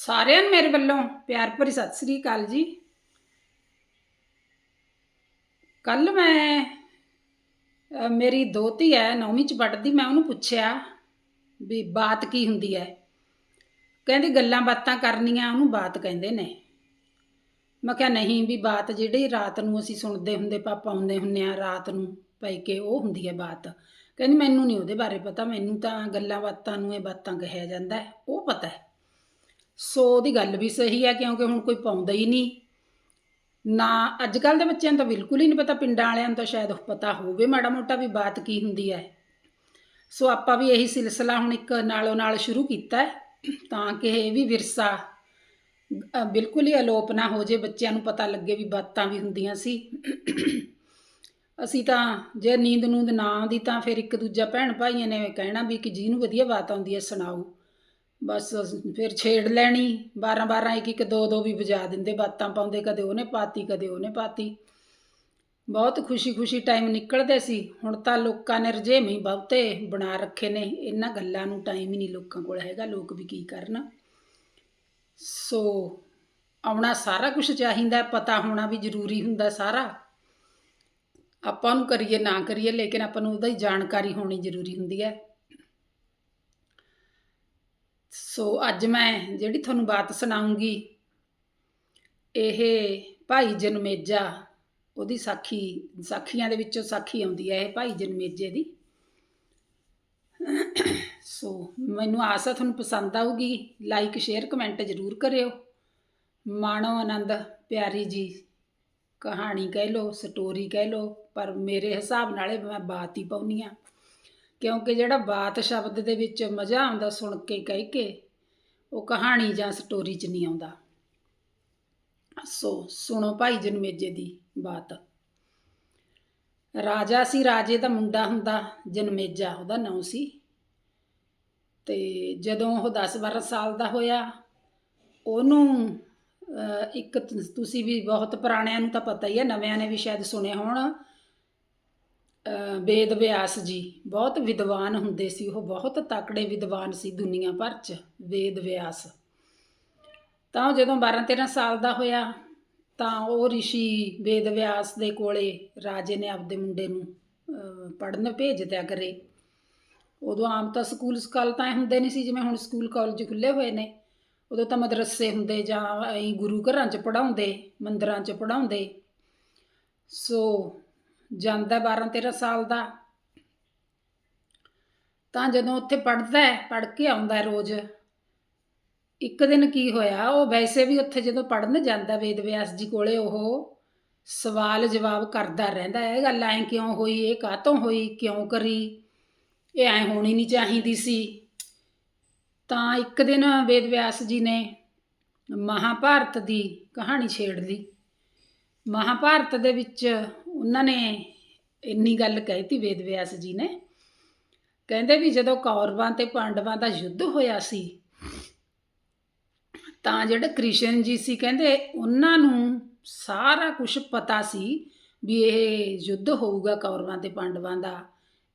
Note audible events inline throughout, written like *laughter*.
ਸਾਰਿਆਂ ਨੂੰ ਮੇਰੇ ਵੱਲੋਂ ਪਿਆਰ ਭਰੀ ਸਤਿ ਸ੍ਰੀ ਅਕਾਲ ਜੀ। ਕੱਲ ਮੈਂ ਅ, ਮੇਰੀ ਦੋਤੀ ਹੈ ਨੌਵੀਂ ਚ ਪੜ੍ਹਦੀ ਮੈਂ ਉਹਨੂੰ ਪੁੱਛਿਆ ਵੀ ਬਾਤ ਕੀ ਹੁੰਦੀ ਹੈ ਕਹਿੰਦੀ ਗੱਲਾਂ ਬਾਤਾਂ ਕਰਨੀਆਂ ਉਹਨੂੰ ਬਾਤ ਕਹਿੰਦੇ ਨੇ। ਮੈਂ ਕਿਹਾ ਨਹੀਂ ਵੀ ਬਾਤ ਜਿਹੜੀ ਰਾਤ ਨੂੰ ਅਸੀਂ ਸੁਣਦੇ ਹੁੰਦੇ ਪਾਪਾ ਹੁੰਦੇ ਹੁੰਨੇ ਆ ਰਾਤ ਨੂੰ ਪਈ ਕੇ ਉਹ ਹੁੰਦੀ ਹੈ ਬਾਤ। ਕਹਿੰਦੀ ਮੈਨੂੰ ਨਹੀਂ ਉਹਦੇ ਬਾਰੇ ਪਤਾ ਮੈਨੂੰ ਤਾਂ ਗੱਲਾਂ ਬਾਤਾਂ ਨੂੰ ਇਹ ਬਾਤਾਂ ਕਿਹਾ ਜਾਂਦਾ ਉਹ ਪਤਾ ਹੈ ਸੋ ਉਹਦੀ ਗੱਲ ਵੀ ਸਹੀ ਹੈ, ਕਿਉਂਕਿ ਹੁਣ ਕੋਈ ਪਾਉਂਦਾ ਹੀ ਨਹੀਂ। ਨਾ ਅੱਜ ਕੱਲ ਦੇ ਬੱਚਿਆਂ ਨੂੰ ਤਾਂ ਬਿਲਕੁਲ ਹੀ ਨਹੀਂ ਪਤਾ, ਪਿੰਡਾਂ ਵਾਲਿਆਂ ਨੂੰ ਤਾਂ ਸ਼ਾਇਦ ਪਤਾ ਹੋਵੇ ਮਾੜਾ ਮੋਟਾ ਵੀ ਬਾਤ ਕੀ ਹੁੰਦੀ ਹੈ। ਸੋ ਆਪਾਂ ਵੀ ਇਹੀ ਸਿਲਸਿਲਾ ਹੁਣ ਇੱਕ ਨਾਲੋਂ ਨਾਲ ਸ਼ੁਰੂ ਕੀਤਾ ਤਾਂ ਕਿ ਇਹ ਵੀ ਵਿਰਸਾ ਬਿਲਕੁਲ ਹੀ ਅਲੋਪ ਨਾ ਹੋ ਜੇ, ਬੱਚਿਆਂ ਨੂੰ ਪਤਾ ਲੱਗੇ ਵੀ ਬਾਤਾਂ ਵੀ ਹੁੰਦੀਆਂ ਸੀ। ਅਸੀਂ ਤਾਂ ਜੇ ਨੀਂਦ ਨੂੰਦ ਨਾ ਆਉਂਦੀ ਤਾਂ ਫਿਰ ਇੱਕ ਦੂਜਾ ਭੈਣ ਭਾਈਆਂ ਨੇ ਕਹਿਣਾ ਵੀ ਕਿ ਜਿਹਨੂੰ ਵਧੀਆ ਬਾਤ ਆਉਂਦੀ ਹੈ, ਸੁਣਾਓ। ਬਸ ਫਿਰ ਛੇੜ ਲੈਣੀ 12 12 ਇੱਕ ਇੱਕ ਦੋ ਦੋ ਵੀ ਵਜਾ ਦਿੰਦੇ, ਬਾਤਾਂ ਪਾਉਂਦੇ, ਕਦੇ ਉਹਨੇ ਪਾਤੀ, ਕਦੇ ਉਹਨੇ ਪਾਤੀ। ਬਹੁਤ ਖੁਸ਼ੀ ਖੁਸ਼ੀ ਟਾਈਮ ਨਿਕਲਦੇ ਸੀ। ਹੁਣ ਤਾਂ ਲੋਕਾਂ ਨੇ ਰਜੇਵੇਂ ਹੀ ਬਹੁਤੇ ਬਣਾ ਰੱਖੇ ਨੇ। ਇਹਨਾਂ ਗੱਲਾਂ ਨੂੰ ਟਾਈਮ ਹੀ ਨਹੀਂ ਲੋਕਾਂ ਕੋਲ ਹੈਗਾ, ਲੋਕ ਵੀ ਕੀ ਕਰਨ। ਸੋ ਆਉਣਾ ਸਾਰਾ ਕੁਝ ਚਾਹੀਦਾ, ਪਤਾ ਹੋਣਾ ਵੀ ਜ਼ਰੂਰੀ ਹੁੰਦਾ ਸਾਰਾ। ਆਪਾਂ ਨੂੰ ਕਰੀਏ, ਨਾ ਕਰੀਏ, ਲੇਕਿਨ ਆਪਾਂ ਨੂੰ ਉਹਦਾ ਹੀ ਜਾਣਕਾਰੀ ਹੋਣੀ ਜ਼ਰੂਰੀ ਹੁੰਦੀ ਹੈ। ਸੋ ਅੱਜ ਮੈਂ ਜਿਹੜੀ ਤੁਹਾਨੂੰ ਬਾਤ ਸੁਣਾਉਂਗੀ, ਇਹ ਭਾਈ ਜਨਮੇਜਾ, ਉਹਦੀ ਸਾਖੀ, ਸਾਖੀਆਂ ਦੇ ਵਿੱਚੋਂ ਸਾਖੀ ਆਉਂਦੀ ਹੈ ਇਹ ਭਾਈ ਜਨਮੇਜੇ ਦੀ। ਸੋ ਮੈਨੂੰ ਆਸ ਹੈ ਤੁਹਾਨੂੰ ਪਸੰਦ ਆਊਗੀ ਲਾਈਕ ਸ਼ੇਅਰ ਕਮੈਂਟ ਜ਼ਰੂਰ ਕਰਿਓ। ਮਾਣੋ ਆਨੰਦ, ਪਿਆਰੀ ਜੀ, ਕਹਾਣੀ ਕਹਿ ਲਓ ਸਟੋਰੀ ਕਹਿ ਲਓ, ਪਰ ਮੇਰੇ ਹਿਸਾਬ ਨਾਲ ਇਹ ਮੈਂ ਬਾਤ ਹੀ ਪਾਉਣੀ ਆ ਕਿਉਂਕਿ ਜਿਹੜਾ ਬਾਤ ਸ਼ਬਦ ਦੇ ਵਿੱਚ ਮਜ਼ਾ ਆਉਂਦਾ ਸੁਣ ਕੇ, ਕਹਿ ਕੇ, ਉਹ ਕਹਾਣੀ ਜਾਂ ਸਟੋਰੀ 'ਚ ਨਹੀਂ ਆਉਂਦਾ। ਸੋ ਸੁਣੋ ਭਾਈ ਜਨਮੇਜੇ ਦੀ ਬਾਤ। ਰਾਜਾ ਸੀ, ਰਾਜੇ ਦਾ ਮੁੰਡਾ ਹੁੰਦਾ, ਜਨਮੇਜਾ ਉਹਦਾ ਨਾਂ ਸੀ। ਤੇ ਜਦੋਂ ਉਹ 10-12 ਸਾਲ ਦਾ ਹੋਇਆ, ਉਹਨੂੰ ਇੱਕ ਤੁਸੀਂ ਵੀ ਬਹੁਤ ਪੁਰਾਣਿਆਂ ਨੂੰ ਤਾਂ ਪਤਾ ਹੀ ਹੈ ਨਵਿਆਂ ਨੇ ਵੀ ਸ਼ਾਇਦ ਸੁਣਿਆ ਹੋਣ ਵੇਦ ਵਿਆਸ ਜੀ, ਬਹੁਤ ਵਿਦਵਾਨ ਹੁੰਦੇ ਸੀ, ਉਹ ਬਹੁਤ ਤਕੜੇ ਵਿਦਵਾਨ ਸੀ ਦੁਨੀਆ ਭਰ 'ਚ ਵੇਦ ਵਿਆਸ ਤਾਂ ਉਹ ਜਦੋਂ 12 13 ਸਾਲ ਦਾ ਹੋਇਆ, ਤਾਂ ਉਹ ਰਿਸ਼ੀ ਵੇਦ ਵਿਆਸ ਦੇ ਕੋਲੇ ਰਾਜੇ ਨੇ ਆਪਦੇ ਮੁੰਡੇ ਨੂੰ ਪੜਨ ਭੇਜ ਦਿਆ ਕਰੇ। ਉਦੋਂ ਆਮ ਤਾਂ ਸਕੂਲ ਸਕਾਲ ਤਾਂ ਹੁੰਦੇ ਨਹੀਂ ਸੀ ਜਿਵੇਂ ਹੁਣ ਸਕੂਲ ਕਾਲਜ ਖੁੱਲੇ ਹੋਏ ਨੇ। ਉਦੋਂ ਤਾਂ ਮਦਰਸੇ ਹੁੰਦੇ ਜਾਂ ਐਂ ਗੁਰੂ ਘਰਾਂ 'ਚ ਪੜਾਉਂਦੇ ਮੰਦਰਾਂ 'ਚ ਪੜਾਉਂਦੇ ਸੋ ਜਾਂਦਾ 12 13 ਸਾਲ ਦਾ। ਤਾਂ ਜਦੋਂ ਉੱਥੇ ਪੜਦਾ ਹੈ ਪੜ ਕੇ ਆਉਂਦਾ ਰੋਜ਼। ਇੱਕ ਦਿਨ ਕੀ ਹੋਇਆ, ਉਹ ਵੈਸੇ ਵੀ ਉੱਥੇ ਜਦੋਂ ਪੜਨ ਜਾਂਦਾ ਵੇਦ ਵਿਆਸ ਜੀ ਕੋਲੇ, ਉਹ ਸਵਾਲ ਜਵਾਬ ਕਰਦਾ ਰਹਿੰਦਾ ਹੈ, ਇਹ ਗੱਲ ਐਂ ਕਿਉਂ ਹੋਈ, ਇਹ ਕਾਹਤੋਂ ਹੋਈ, ਕਿਉਂ ਕਰੀ, ਇਹ ਐਂ ਹੋਣੀ ਨਹੀਂ ਚਾਹੀਦੀ ਸੀ। ਤਾਂ ਇੱਕ ਦਿਨ ਵੇਦ ਵਿਆਸ ਜੀ ਨੇ ਮਹਾਭਾਰਤ ਦੀ ਕਹਾਣੀ ਛੇੜ ਲਈ। ਮਹਾਭਾਰਤ ਦੇ ਵਿੱਚ ਉਹਨਾਂ ਨੇ ਇੰਨੀ ਗੱਲ ਕਹਿਤੀ ਵੇਦ ਵਿਆਸ ਜੀ ਨੇ। ਕਹਿੰਦੇ ਵੀ ਜਦੋਂ ਕੌਰਵਾਂ ਤੇ ਪਾਂਡਵਾਂ ਦਾ ਯੁੱਧ ਹੋਇਆ ਸੀ, ਤਾਂ ਜਿਹੜੇ ਕ੍ਰਿਸ਼ਨ ਜੀ ਸੀ ਕਹਿੰਦੇ ਉਹਨਾਂ ਨੂੰ ਸਾਰਾ ਕੁਝ ਪਤਾ ਸੀ ਵੀ ਇਹ ਯੁੱਧ ਹੋਊਗਾ ਕੌਰਵਾਂ ਤੇ ਪਾਂਡਵਾਂ ਦਾ।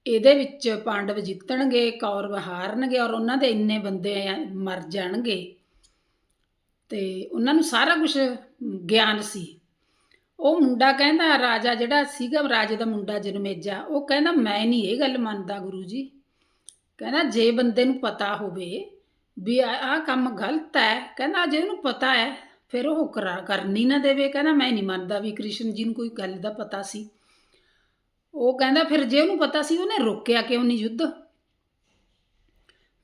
ਇਹਦੇ ਵਿੱਚ ਪਾਂਡਵ ਜਿੱਤਣਗੇ, ਕੌਰਵ ਹਾਰਨਗੇ ਔਰ ਉਹਨਾਂ ਦੇ ਇੰਨੇ ਬੰਦੇ ਮਰ ਜਾਣਗੇ। ਤੇ ਉਹਨਾਂ ਨੂੰ ਸਾਰਾ ਕੁਝ ਗਿਆਨ ਸੀ। ਉਹ ਮੁੰਡਾ ਕਹਿੰਦਾ ਰਾਜਾ ਜਿਹੜਾ ਸੀਗਾ ਰਾਜੇ ਦਾ ਮੁੰਡਾ ਜਨਮੇਜਾ, ਉਹ ਕਹਿੰਦਾ ਮੈਂ ਨਹੀਂ ਇਹ ਗੱਲ ਮੰਨਦਾ ਗੁਰੂ ਜੀ ਕਹਿੰਦਾ ਜੇ ਬੰਦੇ ਨੂੰ ਪਤਾ ਹੋਵੇ ਵੀ ਆਹ ਕੰਮ ਗਲਤ ਹੈ, ਕਹਿੰਦਾ ਜੇ ਉਹਨੂੰ ਪਤਾ ਹੈ, ਫਿਰ ਉਹ ਕਰਾ, ਕਰਨੀ ਨਾ ਦੇਵੇ। ਕਹਿੰਦਾ ਮੈਂ ਨਹੀਂ ਮੰਨਦਾ ਵੀ ਕ੍ਰਿਸ਼ਨ ਜੀ ਨੂੰ ਕੋਈ ਗੱਲ ਦਾ ਪਤਾ ਸੀ। ਉਹ ਕਹਿੰਦਾ ਫਿਰ ਜੇ ਉਹਨੂੰ ਪਤਾ ਸੀ ਉਹਨੇ ਰੋਕਿਆ ਕਿਉਂ ਨਹੀਂ ਯੁੱਧ?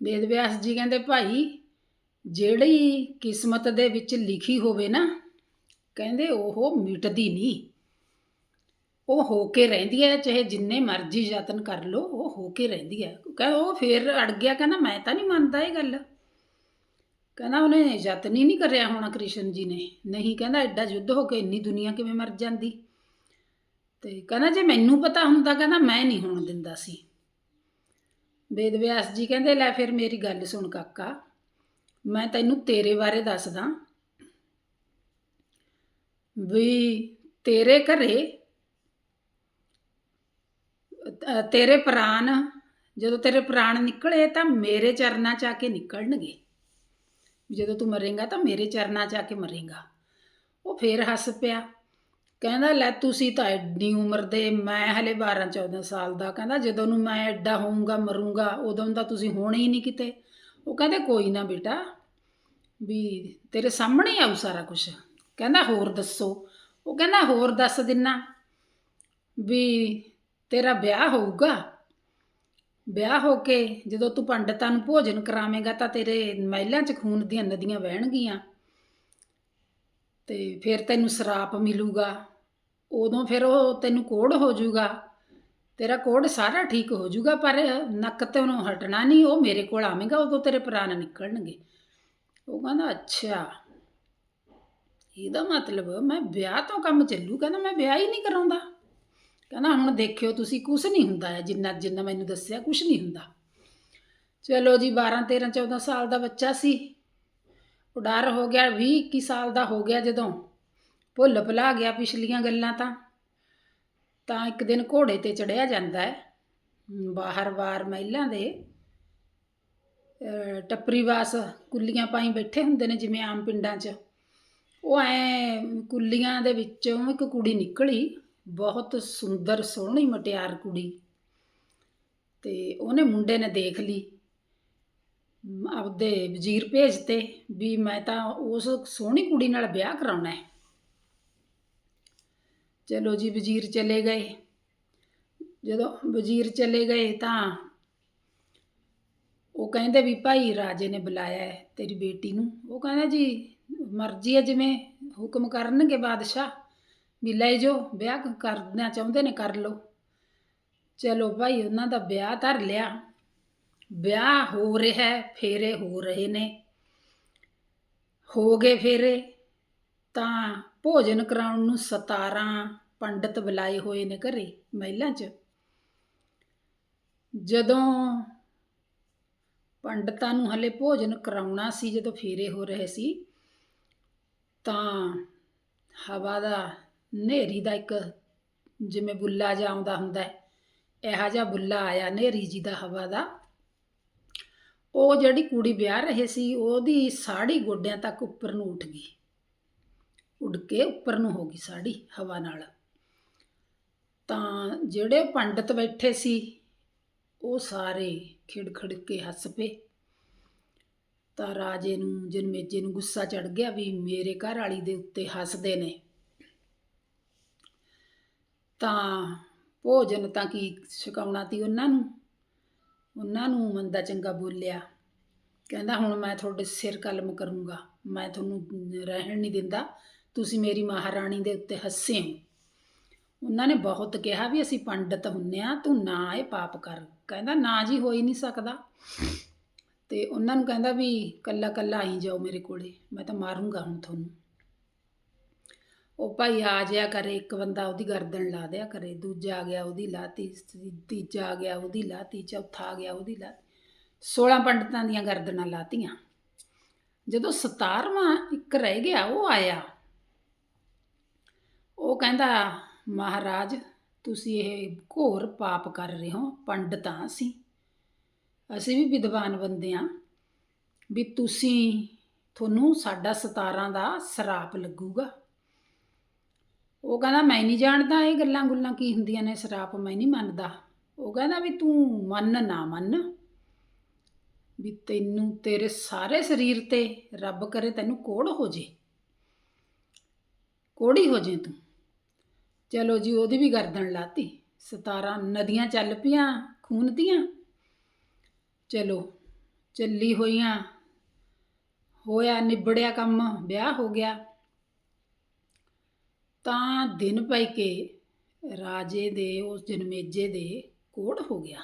ਵੇਦ ਵਿਆਸ ਜੀ ਕਹਿੰਦੇ ਭਾਈ, ਜਿਹੜੀ ਕਿਸਮਤ ਦੇ ਵਿੱਚ ਲਿਖੀ ਹੋਵੇ ਨਾ ਕਹਿੰਦੇ ਉਹ ਮਿਟਦੀ ਨਹੀਂ। ਉਹ ਹੋ ਕੇ ਰਹਿੰਦੀ ਹੈ, ਚਾਹੇ ਜਿੰਨੇ ਮਰਜ਼ੀ ਯਤਨ ਕਰ ਲੋ ਉਹ ਹੋ ਕੇ ਰਹਿੰਦੀ ਹੈ। ਕਹਿੰਦਾ ਉਹ ਫੇਰ ਅੜ ਗਿਆ, ਕਹਿੰਦਾ ਮੈਂ ਤਾਂ ਨਹੀਂ ਮੰਨਦਾ ਇਹ ਗੱਲ। ਕਹਿੰਦਾ ਉਹਨੇ ਯਤਨ ਹੀ ਨਹੀਂ ਕਰਿਆ ਹੋਣਾ ਕ੍ਰਿਸ਼ਨ ਜੀ ਨੇ। ਨਹੀਂ, ਕਹਿੰਦਾ ਐਡਾ ਯੁੱਧ ਹੋ ਕੇ ਇੰਨੀ ਦੁਨੀਆ ਕਿਵੇਂ ਮਰ ਜਾਂਦੀ? ਤੇ ਕਹਿੰਦਾ ਜੇ ਮੈਨੂੰ ਪਤਾ ਹੁੰਦਾ, ਕਹਿੰਦਾ ਮੈਂ ਨਹੀਂ ਹੋਣ ਦਿੰਦਾ ਸੀ। ਵੇਦ ਵਿਆਸ ਜੀ ਕਹਿੰਦੇ, ਲੈ ਫਿਰ ਮੇਰੀ ਗੱਲ ਸੁਣ ਕਾਕਾ। ਮੈਂ ਤੈਨੂੰ ਤੇਰੇ ਬਾਰੇ ਦੱਸਦਾ। ਵੀ ਤੇਰੇ ਘਰੇ ਤੇਰੇ ਪ੍ਰਾਣ ਜਦੋਂ ਤੇਰੇ ਪ੍ਰਾਣ ਨਿਕਲੇ ਤਾਂ ਮੇਰੇ ਚਰਨਾਂ 'ਚ ਆ ਕੇ ਨਿਕਲਣਗੇ। ਜਦੋਂ ਤੂੰ ਮਰੇਗਾ ਤਾਂ ਮੇਰੇ ਚਰਨਾਂ 'ਚ ਆ ਕੇ ਮਰੇਗਾ। ਉਹ ਫੇਰ ਹੱਸ ਪਿਆ। ਕਹਿੰਦਾ, ਲੈ ਤੁਸੀਂ ਤਾਂ ਐਡੀ ਉਮਰ ਦੇ, ਮੈਂ ਹਲੇ 12 14 ਸਾਲ ਦਾ। ਕਹਿੰਦਾ, ਜਦੋਂ ਨੂੰ ਮੈਂ ਐਡਾ ਹੋਊਂਗਾ, ਮਰੂੰਗਾ, ਉਦੋਂ ਤਾਂ ਤੁਸੀਂ ਹੋਣੇ ਹੀ ਨਹੀਂ ਕਿਤੇ। ਉਹ ਕਹਿੰਦੇ, ਕੋਈ ਨਾ ਬੇਟਾ, ਵੀ ਤੇਰੇ ਸਾਹਮਣੇ ਹੀ ਆਊ ਸਾਰਾ ਕੁਝ ਕਹਿੰਦਾ ਹੋਰ ਦੱਸੋ। ਉਹ ਕਹਿੰਦਾ ਹੋਰ ਦੱਸ ਦਿਨਾ ਵੀ ਤੇਰਾ ਵਿਆਹ ਹੋਊਗਾ। ਵਿਆਹ ਹੋ ਕੇ ਜਦੋਂ ਤੂੰ ਪੰਡਤਾਂ ਨੂੰ ਭੋਜਨ ਕਰਾਵੇਂਗਾ ਤਾਂ ਤੇਰੇ ਮਹਿਲਾਂ 'ਚ ਖੂਨ ਦੀਆਂ ਨਦੀਆਂ ਵਹਿਣਗੀਆਂ। ਤੇ ਫਿਰ ਤੈਨੂੰ ਸਰਾਪ ਮਿਲੂਗਾ। ਉਦੋਂ ਫਿਰ ਉਹ ਤੈਨੂੰ ਕੋੜ ਹੋ ਜਾਊਗਾ। ਤੇਰਾ ਕੋੜ ਸਾਰਾ ਠੀਕ ਹੋ ਜਾਊਗਾ, ਪਰ ਨੱਕ ਤੇ ਉਹਨੂੰ ਹਟਣਾ ਨਹੀਂ, ਉਹ ਮੇਰੇ ਕੋਲ ਆਵੇਂਗਾ, ਉਦੋਂ ਤੇਰੇ ਪ੍ਰਾਣ ਨਿਕਲਣਗੇ। ਉਹ ਕਹਿੰਦਾ, ਅੱਛਾ। ਇਹਦਾ ਮਤਲਬ ਮੈਂ ਵਿਆਹ ਤੋਂ ਕੰਮ ਚੱਲੂ, ਕਹਿੰਦਾ ਮੈਂ ਵਿਆਹ ਹੀ ਨਹੀਂ ਕਰਾਉਂਦਾ। ਕਹਿੰਦਾ ਹੁਣ ਦੇਖਿਓ ਤੁਸੀਂ ਕੁਝ ਨਹੀਂ ਹੁੰਦਾ ਹੈ ਜਿੰਨਾ ਜਿੰਨਾ ਮੈਨੂੰ ਦੱਸਿਆ ਕੁਝ ਨਹੀਂ ਹੁੰਦਾ। ਚਲੋ ਜੀ 12 13 14 ਸਾਲ ਦਾ ਬੱਚਾ ਸੀ। ਉਹ ਡਰ ਹੋ ਗਿਆ 20 21 ਸਾਲ ਦਾ ਹੋ ਗਿਆ ਜਦੋਂ। ਭੁੱਲ ਭੁਲਾ ਗਿਆ ਪਿਛਲੀਆਂ ਗੱਲਾਂ ਤਾਂ। ਤਾਂ ਇੱਕ ਦਿਨ ਘੋੜੇ ਤੇ ਚੜਿਆ ਜਾਂਦਾ ਹੈ। ਬਾਹਰ ਬਾਰ ਮਹਿਲਾਂ ਦੇ, ਅਹ ਟੱਪਰੀ ਵਾਸ ਕੁੱਲੀਆਂ ਪਾਈ ਬੈਠੇ ਹੁੰਦੇ ਨੇ, ਜਿਵੇਂ ਆਮ ਪਿੰਡਾਂ 'ਚ। ਉਹ ਐ ਕੁੱਲੀਆਂ ਦੇ ਵਿੱਚੋਂ ਇੱਕ ਕੁੜੀ ਨਿਕਲੀ, ਬਹੁਤ ਸੁੰਦਰ ਸੋਹਣੀ ਮਟਿਆਰ ਕੁੜੀ। ਤੇ ਉਹਨੇ ਮੁੰਡੇ ਨੇ ਦੇਖ ਲਈ, ਆਪਦੇ ਵਜ਼ੀਰ ਭੇਜਤੇ ਵੀ ਮੈਂ ਤਾਂ ਉਸ ਸੋਹਣੀ ਕੁੜੀ ਨਾਲ ਵਿਆਹ ਕਰਾਉਣਾ ਹੈ। ਚਲੋ ਜੀ, ਵਜ਼ੀਰ ਚਲੇ ਗਏ। ਜਦੋਂ ਵਜ਼ੀਰ ਚਲੇ ਗਏ ਤਾਂ ਉਹ ਕਹਿੰਦੇ ਵੀ ਭਾਈ ਰਾਜੇ ਨੇ ਬੁਲਾਇਆ ਹੈ ਤੇਰੀ ਬੇਟੀ ਨੂੰ। ਉਹ ਕਹਿੰਦਾ ਜੀ ਮਰਜ਼ੀ ਹੈ ਜਿਵੇਂ ਹੁਕਮ ਕਰਨਗੇ ਬਾਦਸ਼ਾਹ ਵੀ ਲੈ ਜੋ ਵਿਆਹ ਕਰਨਾ ਚਾਹੁੰਦੇ ਨੇ ਕਰ ਲਓ। ਚਲੋ ਭਾਈ ਉਹਨਾਂ ਦਾ ਵਿਆਹ ਧਰ ਲਿਆ। ਵਿਆਹ ਹੋ ਰਿਹਾ ਫੇਰੇ ਹੋ ਰਹੇ ਨੇ। ਹੋ ਗਏ ਫੇਰੇ, ਤਾਂ ਭੋਜਨ ਕਰਾਉਣ ਨੂੰ 17 ਪੰਡਤ ਬੁਲਾਏ ਹੋਏ ਨੇ ਘਰੇ ਮਹਿਲਾਂ 'ਚ। ਜਦੋਂ ਪੰਡਤਾਂ ਨੂੰ ਹਲੇ ਭੋਜਨ ਕਰਾਉਣਾ ਸੀ, ਜਦੋਂ ਫੇਰੇ ਹੋ ਰਹੇ ਸੀ ਤਾਂ ਹਵਾ ਦਾ ਹਨੇਰੀ ਦਾ ਇੱਕ ਜਿਵੇਂ ਬੁੱਲਾ ਜਿਹਾ ਆਉਂਦਾ ਹੁੰਦਾ ਹੈ, ਇਹੋ ਜਿਹਾ ਬੁੱਲਾ ਆਇਆ ਹਨੇਰੀ ਜੀ ਦਾ ਹਵਾ ਦਾ। ਉਹ ਜਿਹੜੀ ਕੁੜੀ ਵਿਆਹ ਰਹੇ ਸੀ, ਉਹਦੀ ਸਾੜੀ ਗੋਡਿਆਂ ਤੱਕ ਉੱਪਰ ਨੂੰ ਉੱਠ ਗਈ। ਉੱਡ ਕੇ ਉੱਪਰ ਨੂੰ ਹੋ ਗਈ ਸਾੜੀ ਹਵਾ ਨਾਲ। ਤਾਂ ਜਿਹੜੇ ਪੰਡਤ ਬੈਠੇ ਸੀ, ਉਹ ਸਾਰੇ ਖਿੜ ਖਿੜ ਕੇ ਹੱਸ ਪਏ। ਤਾਂ ਰਾਜੇ ਨੂੰ, ਜਨਮੇਜੇ ਨੂੰ ਗੁੱਸਾ ਚੜ ਗਿਆ ਵੀ ਮੇਰੇ ਘਰ ਵਾਲੀ ਦੇ ਉੱਤੇ ਹੱਸਦੇ ਨੇ। ਤਾਂ ਭੋਜਨ ਤਾਂ ਕੀ ਛਕਾਉਣਾ ਤੀ ਉਹਨਾਂ ਨੂੰ? ਉਹਨਾਂ ਨੂੰ ਮੰਦਾ ਚੰਗਾ ਬੋਲਿਆ। ਕਹਿੰਦਾ, ਹੁਣ ਮੈਂ ਤੁਹਾਡੇ ਸਿਰ ਕਲਮ ਕਰੂੰਗਾ। ਮੈਂ ਤੁਹਾਨੂੰ ਰਹਿਣ ਨਹੀਂ ਦਿੰਦਾ। ਤੁਸੀਂ ਮੇਰੀ ਮਹਾਰਾਣੀ ਦੇ ਉੱਤੇ ਹੱਸੇ ਹੋ। ਉਹਨਾਂ ਨੇ ਬਹੁਤ ਕਿਹਾ ਵੀ ਅਸੀਂ ਪੰਡਤ ਹੁੰਨੇ ਆ, ਤੂੰ ਨਾ ਇਹ ਪਾਪ ਕਰ। ਕਹਿੰਦਾ, ਨਾ ਜੀ, ਹੋ ਹੀ ਨਹੀਂ ਸਕਦਾ। ਤੇ ਉਹਨਾਂ ਨੂੰ ਕਹਿੰਦਾ ਵੀ ਕੱਲਾ ਕੱਲਾ ਆਈ ਜਾਓ ਮੇਰੇ ਕੋਲੇ, ਮੈਂ ਤਾਂ ਮਾਰੂੰਗਾ ਹੁਣ ਤੁਹਾਨੂੰ। ਉਹ ਭਾਈ ਆ ਜਾਇਆ ਕਰੇ, ਇੱਕ ਬੰਦਾ ਉਹਦੀ ਗਰਦਨ ਲਾ ਦਿਆ ਕਰੇ, ਦੂਜਾ ਆ ਗਿਆ ਉਹਦੀ ਲਾਤੀ, ਤੀਜਾ ਆ ਗਿਆ ਉਹਦੀ ਲਾਤੀ, ਚੌਥਾ ਆ ਗਿਆ ਉਹਦੀ ਲਾਤੀ 16 ਪੰਡਤਾਂ ਦੀਆਂ ਗਰਦਨਾਂ ਲਾਤੀਆਂ। ਜਦੋਂ 17ਵਾਂ ਇੱਕ ਰਹਿ ਗਿਆ, ਉਹ ਆਇਆ। ਉਹ ਕਹਿੰਦਾ, ਮਹਾਰਾਜ, ਤੁਸੀਂ ਇਹ ਘੋਰ ਪਾਪ ਕਰ ਰਹੇ ਹੋ, ਪੰਡਤਾਂ ਅਸੀਂ। ਅਸੀਂ ਵੀ ਵਿਦਵਾਨ ਬੰਦੇ ਹਾਂ ਵੀ ਤੁਸੀਂ ਤੁਹਾਨੂੰ ਸਾਡਾ 17 ਦਾ ਸਰਾਪ ਲੱਗੂਗਾ। ਉਹ ਕਹਿੰਦਾ, ਮੈਂ ਨਹੀਂ ਜਾਣਦਾ ਇਹ ਗੱਲਾਂ ਗੁੱਲਾਂ ਕੀ ਹੁੰਦੀਆਂ ਨੇ, ਸਰਾਪ ਮੈਂ ਨਹੀਂ ਮੰਨਦਾ। ਉਹ ਕਹਿੰਦਾ ਵੀ, ਤੂੰ ਮੰਨ ਨਾ ਮੰਨ ਵੀ ਤੈਨੂੰ ਤੇਰੇ ਸਾਰੇ ਸਰੀਰ ਤੇ ਰੱਬ ਕਰੇ ਤੈਨੂੰ ਕੋੜ ਹੋ ਜੇ। ਕੋੜੀ ਹੋ ਜੇ ਤੂੰ। ਚਲੋ ਜੀ, ਉਹਦੀ ਵੀ ਗਰਦਨ ਲਾਤੀ। 17 ਨਦੀਆਂ ਚੱਲ ਪਈਆਂ, ਖੂਨ ਦੀਆਂ। ਚਲੋ, ਚੱਲੀ ਹੋਈਆਂ। ਹੋਇਆ ਨਿਬੜਿਆ ਕੰਮ, ਵਿਆਹ ਹੋ ਗਿਆ। ਤਾਂ ਦਿਨ ਪਈ ਕੇ ਰਾਜੇ ਦੇ, ਉਸ ਜਨਮੇਜੇ ਦੇ ਕੋੜ ਹੋ ਗਿਆ।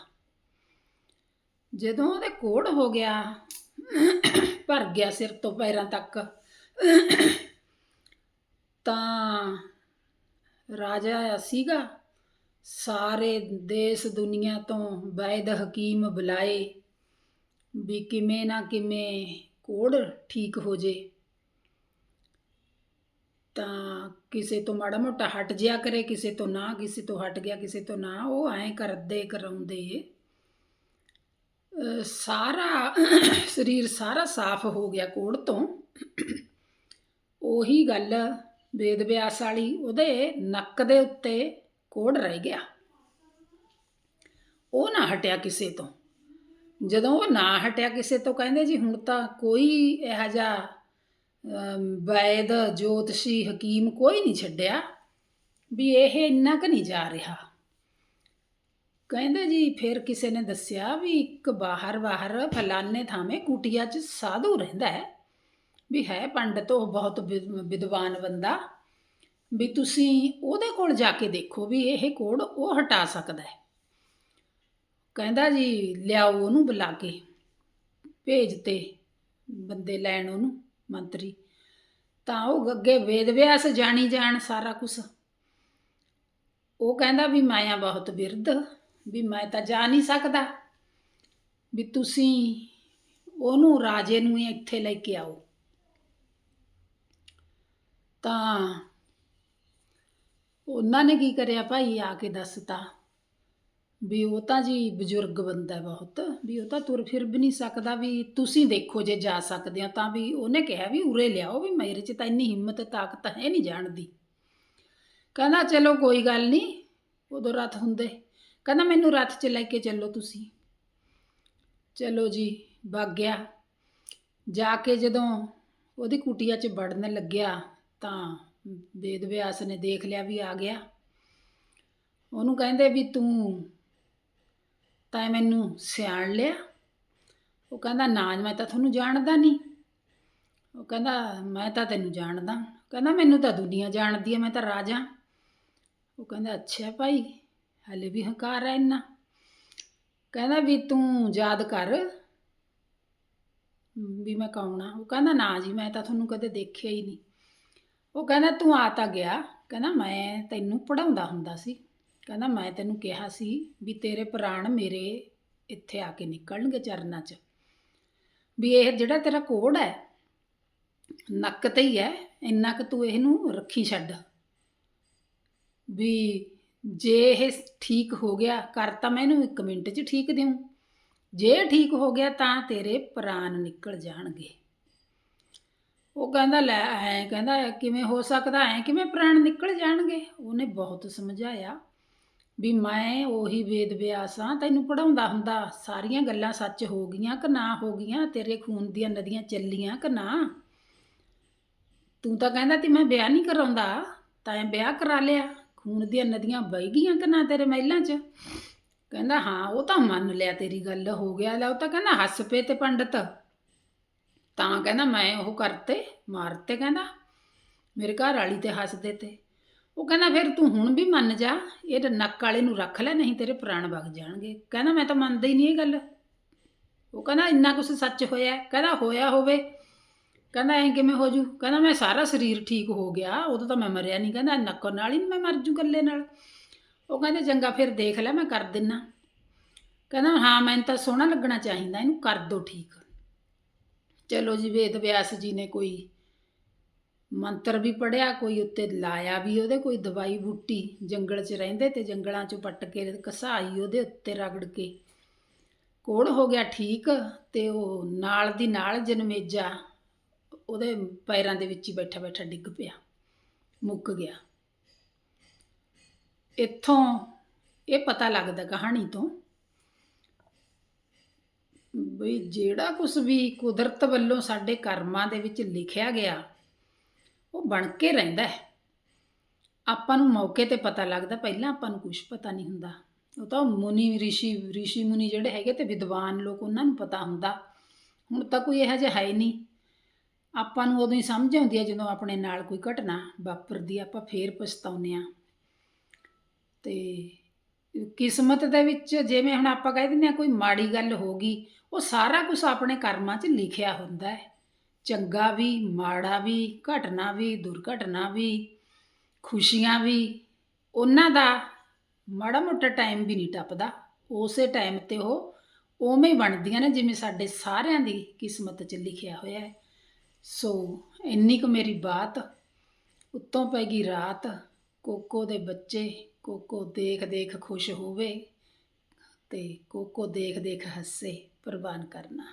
ਜਦੋਂ ਉਹਦੇ ਕੋੜ ਹੋ ਗਿਆ, ਭਰ ਗਿਆ ਸਿਰ ਤੋਂ ਪੈਰਾਂ ਤੱਕ। ਤਾਂ ਰਾਜਾ ਸੀਗਾ, ਸਾਰੇ ਦੇਸ਼ ਦੁਨੀਆ ਤੋਂ ਵੈਦ ਹਕੀਮ ਬੁਲਾਏ। ਵੀ ਕਿਵੇਂ ਨਾ ਕਿਵੇਂ ਕੋੜ ਠੀਕ ਹੋ ਜੇ। ਤਾਂ ਕਿਸੇ ਤੋਂ ਮਾੜਾ ਮੋਟਾ ਹਟ ਜਿਆ ਕਰੇ, ਕਿਸੇ ਤੋਂ ਨਾ, ਕਿਸੇ ਤੋਂ ਹਟ ਗਿਆ, ਕਿਸੇ ਤੋਂ ਨਾ, ਉਹ ਐਂ ਕਰਦੇ ਕਰਾਉਂਦੇ ਅਹ ਸਾਰਾ *coughs* ਸਰੀਰ ਸਾਰਾ ਸਾਫ਼ ਹੋ ਗਿਆ ਕੋੜ ਤੋਂ। ਉਹੀ ਗੱਲ ਵੇਦ ਵਿਆਸ ਵਾਲੀ ਉਹਦੇ ਨੱਕ ਦੇ ਉੱਤੇ ਕੋੜ ਰਹਿ ਗਿਆ। ਉਹ ਨਾ ਹਟਿਆ ਕਿਸੇ ਤੋਂ। ਜਦੋਂ ਉਹ ਨਾ ਹਟਿਆ ਕਿਸੇ ਤੋਂ, ਕਹਿੰਦੇ ਜੀ ਹੁਣ ਤਾਂ ਕੋਈ ਇਹੋ ਜਿਹਾ ਵੈਦ, ਜੋਤਸ਼ੀ, ਹਕੀਮ ਕੋਈ ਨਹੀਂ ਛੱਡਿਆ ਵੀ ਇਹ ਇੰਨਾ ਕੁ ਨਹੀਂ ਜਾ ਰਿਹਾ। ਕਹਿੰਦੇ ਜੀ ਫਿਰ ਕਿਸੇ ਨੇ ਦੱਸਿਆ ਵੀ ਇੱਕ ਬਾਹਰ ਬਾਹਰ ਫਲਾਨੇ ਥਾਵੇਂ ਕੁਟਿਆ 'ਚ ਸਾਧੂ ਰਹਿੰਦਾ ਹੈ ਵੀ ਹੈ ਪੰਡਤ ਉਹ ਬਹੁਤ ਵਿਦ- ਵਿਦਵਾਨ ਬੰਦਾ ਵੀ ਤੁਸੀਂ ਉਹਦੇ ਕੋਲ ਜਾ ਕੇ ਦੇਖੋ ਵੀ ਇਹ ਕੋੜ ਉਹ ਹਟਾ ਸਕਦਾ ਹੈ। ਕਹਿੰਦਾ ਜੀ, ਲਿਆਓ ਉਹਨੂੰ ਬੁਲਾ ਕੇ, ਭੇਜ ਤੇ ਬੰਦੇ ਲੈਣ ਉਹਨੂੰ, ਮੰਤਰੀ। ਤਾਂ ਉਹ ਅੱਗੇ ਵੇਦ ਵਿਆਸ, ਜਾਣੀ ਜਾਣ ਸਾਰਾ ਕੁਝ ਉਹ ਕਹਿੰਦਾ ਵੀ ਮੈਂ ਆ ਬਹੁਤ ਬਿਰਧ, ਵੀ ਮੈਂ ਤਾਂ ਜਾ ਨਹੀਂ ਸਕਦਾ। ਵੀ ਤੁਸੀਂ ਉਹਨੂੰ ਰਾਜੇ ਨੂੰ ਇੱਥੇ ਲੈ ਕੇ ਆਓ। ਤਾਂ ਉਹਨਾਂ ਨੇ ਕੀ ਕਰਿਆ ਭਾਈ, ਆ ਕੇ ਦੱਸਤਾ। ਵੀ ਉਹ ਤਾਂ ਜੀ ਬਜ਼ੁਰਗ ਬੰਦਾ ਬਹੁਤ, ਵੀ ਉਹ ਤਾਂ ਤੁਰ ਫਿਰ ਵੀ ਨਹੀਂ ਸਕਦਾ ਵੀ ਤੁਸੀਂ ਦੇਖੋ ਜੇ ਜਾ ਸਕਦੇ ਹੋ ਤਾਂ ਵੀ ਉਹਨੇ ਕਿਹਾ ਵੀ ਉਰੇ ਲਿਆਓ ਵੀ ਮੇਰੇ 'ਚ ਤਾਂ ਇੰਨੀ ਹਿੰਮਤ, ਤਾਕਤ ਹੈ ਨਹੀਂ ਜਾਣ ਦੀ। ਕਹਿੰਦਾ ਚਲੋ ਕੋਈ ਗੱਲ ਨਹੀਂ, ਉਦੋਂ ਰਥ ਹੁੰਦੇ। ਕਹਿੰਦਾ ਮੈਨੂੰ ਰਥ 'ਚ ਲੈ ਕੇ ਚੱਲੋ ਤੁਸੀਂ। ਚਲੋ ਜੀ ਵਗ ਗਿਆ। ਜਾ ਕੇ ਜਦੋਂ ਉਹਦੀ ਕੁਟੀਆ 'ਚ ਵੜਨ ਲੱਗਿਆ ਤਾਂ ਵੇਦ ਵਿਆਸ ਨੇ ਦੇਖ ਲਿਆ ਵੀ ਆ ਗਿਆ। ਉਹਨੂੰ ਕਹਿੰਦੇ ਵੀ ਤੂੰ ਤਾਂ ਇਹ ਮੈਨੂੰ ਸਿਆਣ ਲਿਆ। ਉਹ ਕਹਿੰਦਾ, ਨਾ ਮੈਂ ਤਾਂ ਤੁਹਾਨੂੰ ਜਾਣਦਾ ਨਹੀਂ। ਉਹ ਕਹਿੰਦਾ, ਮੈਂ ਤਾਂ ਤੈਨੂੰ ਜਾਣਦਾ। ਕਹਿੰਦਾ, ਮੈਨੂੰ ਤਾਂ ਦੁਨੀਆ ਜਾਣਦੀ ਹੈ ਮੈਂ ਤਾਂ ਰਾਜਾ। ਉਹ ਕਹਿੰਦਾ, ਅੱਛਾ ਭਾਈ, ਹਲੇ ਵੀ ਹੰਕਾਰ ਹੈ ਇੰਨਾ। ਕਹਿੰਦਾ ਵੀ ਤੂੰ ਯਾਦ ਕਰ ਵੀ ਮੈਂ ਕੌਣ ਆ। ਉਹ ਕਹਿੰਦਾ, ਨਾ ਜੀ, ਮੈਂ ਤਾਂ ਤੁਹਾਨੂੰ ਕਦੇ ਦੇਖਿਆ ਹੀ ਨਹੀਂ। ਉਹ ਕਹਿੰਦਾ, ਤੂੰ ਆ ਤਾਂ ਗਿਆ। ਕਹਿੰਦਾ, ਮੈਂ ਤੈਨੂੰ ਪੜਾਉਂਦਾ ਹੁੰਦਾ ਸੀ। ਕਹਿੰਦਾ, ਮੈਂ ਤੈਨੂੰ ਕਿਹਾ ਸੀ ਵੀ ਤੇਰੇ ਪ੍ਰਾਣ ਮੇਰੇ ਇੱਥੇ ਆ ਕੇ ਨਿਕਲਣਗੇ ਚਰਨਾਂ 'ਚ। ਵੀ ਇਹ ਜਿਹੜਾ ਤੇਰਾ ਕੋੜ ਹੈ, ਨੱਕ ਤੇ ਹੀ ਹੈ, ਇੰਨਾ ਕੁ ਤੂੰ ਇਹਨੂੰ ਰੱਖੀ ਛੱਡ। ਵੀ ਜੇ ਇਹ ਠੀਕ ਹੋ ਗਿਆ, ਕਰ ਤਾਂ ਮੈਂ ਇਹਨੂੰ ਇੱਕ ਮਿੰਟ 'ਚ ਠੀਕ ਦਿਉ ਜੇ ਠੀਕ ਹੋ ਗਿਆ ਤਾਂ ਤੇਰੇ ਪ੍ਰਾਣ ਨਿਕਲ ਜਾਣਗੇ। ਉਹ ਕਹਿੰਦਾ, ਲੈ, ਐ ਕਹਿੰਦਾ, ਕਿਵੇਂ ਹੋ ਸਕਦਾ? ਐ ਕਿਵੇਂ ਪ੍ਰਾਣ ਨਿਕਲ ਜਾਣਗੇ? ਉਹਨੇ ਬਹੁਤ ਸਮਝਾਇਆ। ਵੀ ਮੈਂ ਉਹੀ ਵੇਦ ਵਿਆਸ ਹਾਂ, ਤੈਨੂੰ ਪੜਾਉਂਦਾ ਹੁੰਦਾ, ਸਾਰੀਆਂ ਗੱਲਾਂ ਸੱਚ ਹੋ ਗਈਆਂ ਕਿ ਨਾ ਹੋ ਗਈਆਂ, ਤੇਰੇ ਖੂਨ ਦੀਆਂ ਨਦੀਆਂ ਚੱਲੀਆਂ ਕਿ ਨਾ? ਤੂੰ ਤਾਂ ਕਹਿੰਦਾ ਤੀ ਮੈਂ ਵਿਆਹ ਨਹੀਂ ਕਰਾਉਂਦਾ, ਤਾਂ ਵਿਆਹ ਕਰਾ ਲਿਆ, ਖੂਨ ਦੀਆਂ ਨਦੀਆਂ ਵਹਿ ਗਈਆਂ ਕਿ ਨਾ ਤੇਰੇ ਮਹਿਲਾਂ 'ਚ? ਕਹਿੰਦਾ, ਹਾਂ, ਉਹ ਤਾਂ ਮੰਨ ਲਿਆ ਤੇਰੀ ਗੱਲ, ਹੋ ਗਿਆ, ਲੈ, ਉਹ ਤਾਂ ਕਹਿੰਦਾ ਹੱਸ ਪਏ ਤੇ ਪੰਡਤ। ਤਾਂ ਕਹਿੰਦਾ, ਮੈਂ ਉਹ ਕਰਤੇ, ਮਾਰਤੇ, ਕਹਿੰਦਾ, ਮੇਰੇ ਘਰ ਵਾਲੀ ਤੇ ਹੱਸਦੇ ਤੇ। ਉਹ ਕਹਿੰਦਾ, ਫਿਰ ਤੂੰ ਹੁਣ ਵੀ ਮੰਨ ਜਾ, ਇਹ ਤਾਂ ਨੱਕ ਵਾਲੇ ਨੂੰ ਰੱਖ ਲੈ, ਨਹੀਂ ਤੇਰੇ ਪ੍ਰਾਣ ਵਗ ਜਾਣਗੇ। ਕਹਿੰਦਾ, ਮੈਂ ਤਾਂ ਮੰਨਦਾ ਹੀ ਨਹੀਂ ਇਹ ਗੱਲ। ਉਹ ਕਹਿੰਦਾ, ਇੰਨਾ ਕੁਛ ਸੱਚ ਹੋਇਆ ਕਹਿੰਦਾ, ਹੋਇਆ ਹੋਵੇ। ਕਹਿੰਦਾ, ਐਂ ਕਿਵੇਂ ਹੋ ਜੂ? ਕਹਿੰਦਾ, ਮੈਂ ਸਾਰਾ ਸਰੀਰ ਠੀਕ ਹੋ ਗਿਆ, ਉਦੋਂ ਤਾਂ ਮੈਂ ਮਰਿਆ ਨਹੀਂ। ਕਹਿੰਦਾ, ਨੱਕ ਨਾਲ ਹੀ ਮੈਂ ਮਰ ਜੂ ਗੱਲੇ ਨਾਲ। ਉਹ ਕਹਿੰਦੇ, ਚੰਗਾ, ਫਿਰ ਦੇਖ ਲੈ, ਮੈਂ ਕਰ ਦਿੰਨਾ। ਕਹਿੰਦਾ, ਹਾਂ, ਮੈਨੂੰ ਤਾਂ ਸੋਹਣਾ ਲੱਗਣਾ ਚਾਹੀਦਾ, ਇਹਨੂੰ ਕਰ ਦੋ ਠੀਕ। ਚਲੋ ਜੀ, ਵੇਦ ਵਿਆਸ ਜੀ ਨੇ ਕੋਈ ਮੰਤਰ ਵੀ ਪੜਿਆ ਕੋਈ ਉੱਤੇ ਲਾਇਆ ਵੀ ਉਹਦੇ, ਕੋਈ ਦਵਾਈ ਬੂਟੀ ਜੰਗਲ 'ਚ ਰਹਿੰਦੇ ਤੇ ਜੰਗਲਾਂ 'ਚੋਂ ਪੱਟ ਕੇ ਕਸਾਈ ਉਹਦੇ ਉੱਤੇ ਰਗੜ ਕੇ। ਕੋੜ ਹੋ ਗਿਆ ਠੀਕ ਤੇ ਉਹ ਨਾਲ ਦੀ ਨਾਲ ਜਨਮੇਜਾ ਉਹਦੇ ਪੈਰਾਂ ਦੇ ਵਿੱਚ ਹੀ ਬੈਠਾ ਬੈਠਾ ਡਿੱਗ ਪਿਆ, ਮੁੱਕ ਗਿਆ। ਇੱਥੋਂ ਇਹ ਪਤਾ ਲੱਗਦਾ ਕਹਾਣੀ ਤੋਂ ਵੀ ਜਿਹੜਾ ਕੁਝ ਵੀ ਕੁਦਰਤ ਵੱਲੋਂ ਸਾਡੇ ਕਰਮਾਂ ਦੇ ਵਿੱਚ ਲਿਖਿਆ ਗਿਆ ਉਹ ਬਣ ਕੇ ਰਹਿੰਦਾ ਹੈ। ਆਪਾਂ ਨੂੰ ਮੌਕੇ ਤੇ ਪਤਾ ਲੱਗਦਾ ਪਹਿਲਾਂ ਆਪਾਂ ਨੂੰ ਕੁਝ ਪਤਾ ਨਹੀਂ ਹੁੰਦਾ। ਉਹ ਤਾਂ ਮੁਨੀ ਰਿਸ਼ੀ ਰਿਸ਼ੀ ਮੁਨੀ ਜਿਹੜੇ ਹੈਗੇ ਤੇ ਵਿਦਵਾਨ ਲੋਕ ਉਹਨਾਂ ਨੂੰ ਪਤਾ ਹੁੰਦਾ। ਹੁਣ ਤਾਂ ਕੋਈ ਇਹੋ ਜਿਹਾ ਹੈ ਹੀ ਨਹੀਂ। ਆਪਾਂ ਨੂੰ ਉਦੋਂ ਹੀ ਸਮਝ ਆਉਂਦੀ ਹੈ ਜਦੋਂ ਆਪਣੇ ਨਾਲ ਕੋਈ ਘਟਨਾ ਵਾਪਰਦੀ ਹੈ, ਆਪਾਂ ਫੇਰ ਪਛਤਾਉਂਦੇ ਆ ਤੇ ਕਿਸਮਤ ਦੇ ਵਿੱਚ ਜਿਵੇਂ ਹੁਣ ਆਪਾਂ ਕਹਿ ਦਿੰਦੇ ਆ ਕੋਈ ਮਾੜੀ ਗੱਲ ਹੋ ਗਈ ਉਹ ਸਾਰਾ ਕੁਝ ਆਪਣੇ ਕਰਮਾਂ 'ਚ ਲਿਖਿਆ ਹੁੰਦਾ ਹੈ। ਚੰਗਾ ਵੀ, ਮਾੜਾ ਵੀ, ਘਟਨਾ ਵੀ, ਦੁਰਘਟਨਾ ਵੀ, ਖੁਸ਼ੀਆਂ ਵੀ, ਉਹਨਾਂ ਦਾ ਮਾੜਾ ਮੋਟਾ ਟਾਈਮ ਵੀ ਨਹੀਂ ਟੱਪਦਾ। ਉਸੇ ਟਾਈਮ ਤੇ ਉਹ ਉਵੇਂ ਹੀ ਬਣਦੀਆਂ ਨੇ, ਜਿਵੇਂ ਸਾਡੇ ਸਾਰਿਆਂ ਦੀ ਕਿਸਮਤ 'ਚ ਲਿਖਿਆ ਹੋਇਆ ਹੈ। ਸੋ ਇੰਨੀ ਕੁ ਮੇਰੀ ਬਾਤ ਉੱਤੋਂ ਪੈ ਗਈ ਰਾਤ। ਕੋਕੋ ਦੇ ਬੱਚੇ, ਕੋਕੋ ਦੇਖ ਦੇਖ ਖੁਸ਼ ਹੋਵੇ ਤੇ ਕੋਕੋ ਦੇਖ ਦੇਖ ਹੱਸੇ ਪ੍ਰਵਾਨ ਕਰਨਾ।